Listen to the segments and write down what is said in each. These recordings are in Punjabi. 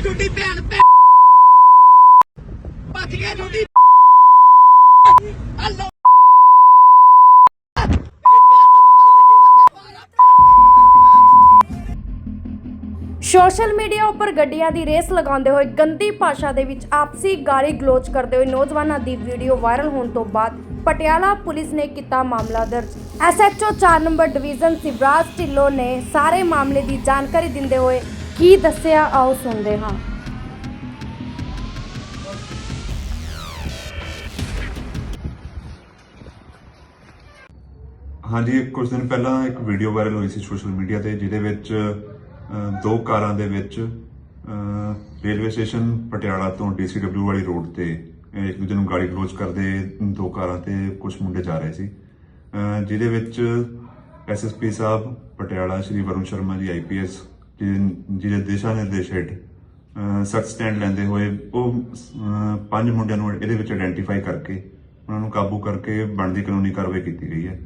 ਓਏ ਟੁੱਟੀ ਭੈਣ ਭੈਣ ਬਚ ਗਿਆ ਟੁੱਟੀ ਹਲੋ। ਸੋਸ਼ਲ ਮੀਡੀਆ ਉੱਪਰ ਗੱਡੀਆਂ ਦੀ ਰੇਸ ਲਗਾਉਂਦੇ ਹੋਏ ਗੰਦੀ ਭਾਸ਼ਾ ਦੇ ਵਿੱਚ ਆਪਸੀ ਗਾਲੀ ਗਲੋਚ ਕਰਦੇ ਹੋਏ ਨੌਜਵਾਨਾਂ ਦੀ ਵੀਡੀਓ ਵਾਇਰਲ ਹੋਣ ਤੋਂ ਬਾਅਦ ਪਟਿਆਲਾ ਪੁਲਿਸ ਨੇ ਕੀਤਾ ਮਾਮਲਾ ਦਰਜ। SHO 4 number division Shivraj Dhillon ਨੇ ਸਾਰੇ ਮਾਮਲੇ ਦੀ ਜਾਣਕਾਰੀ ਦਿੰਦੇ ਹੋਏ ਕੀ ਦੱਸਿਆ ਆਓ ਸੁਣਦੇ ਹਾਂ। ਹਾਂਜੀ ਇੱਕ ਕੁਝ ਦਿਨ ਪਹਿਲਾਂ ਇੱਕ ਵੀਡੀਓ ਵਾਇਰਲ ਹੋਈ ਸੀ ਸੋਸ਼ਲ ਮੀਡੀਆ ਤੇ ਜਿਹਦੇ ਵਿੱਚ ਅਹ, ਦੋ ਕਾਰਾਂ ਦੇ ਵਿੱਚ ਅਹ, ਰੇਲਵੇ ਸਟੇਸ਼ਨ ਪਟਿਆਲਾ ਤੋਂ ਡੀਸੀਡਬਲਯੂ ਵਾਲੀ ਰੋਡ ਤੇ ਅਹ, ਇੱਕ ਦੂਜੇ ਨੂੰ ਗਾੜੀ ਕਲੋਜ਼ ਕਰਦੇ ਦੋ ਕਾਰਾਂ ਤੇ ਕੁਝ ਮੁੰਡੇ ਜਾ ਰਹੇ ਸੀ। ਅਹ, ਜਿਹਦੇ ਵਿੱਚ ਐਸਐਸਪੀ ਸਾਹਿਬ ਪਟਿਆਲਾ ਸ਼੍ਰੀ ਵਰੁਣ ਸ਼ਰਮਾ ਜੀ ਆਈਪੀਐਸ ਜਿਹਦੇ ਦਿਸ਼ਾ ਨਿਰਦੇਸ਼ ਹੇਠ ਸਖਤ ਸਟੈਂਡ ਲੈਂਦੇ ਹੋਏ, ਉਹ ਪੰਜ ਮੁੰਡਿਆਂ ਨੂੰ ਇਹਦੇ ਵਿੱਚ ਆਇਡੈਂਟੀਫਾਈ ਕਰਕੇ, ਉਹਨਾਂ ਨੂੰ ਕਾਬੂ ਕਰਕੇ ਬਣਦੀ ਕਾਨੂੰਨੀ ਕਾਰਵਾਈ ਕੀਤੀ ਗਈ ਹੈ।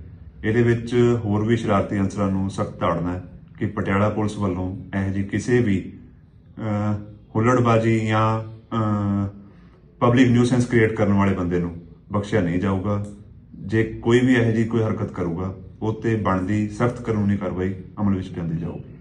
ਇਹਦੇ ਵਿੱਚ ਹੋਰ ਵੀ ਸ਼ਰਾਰਤੀ ਅੰਸਰਾਂ ਨੂੰ ਸਖਤ ਤਾੜਨਾ ਹੈ ਕਿ ਪਟਿਆਲਾ ਪੁਲਿਸ ਵੱਲੋਂ ਇਹੋ ਜਿਹੀ ਕਿਸੇ ਵੀ ਹੁੱਲੜਬਾਜ਼ੀ ਜਾਂ ਪਬਲਿਕ ਨਿਊਸੈਂਸ ਕ੍ਰੀਏਟ ਕਰਨ ਵਾਲੇ ਬੰਦੇ ਨੂੰ ਬਖਸ਼ਿਆ ਨਹੀਂ ਜਾਊਗਾ। ਜੇ ਕੋਈ ਵੀ ਇਹੋ ਜਿਹੀ ਕੋਈ ਹਰਕਤ ਕਰੂਗਾ, ਉਹ ਤੇ ਬਣਦੀ ਸਖਤ ਕਾਨੂੰਨੀ ਕਾਰਵਾਈ ਅਮਲ ਵਿੱਚ ਲਿਆਂਦੀ ਜਾਊਗੀ।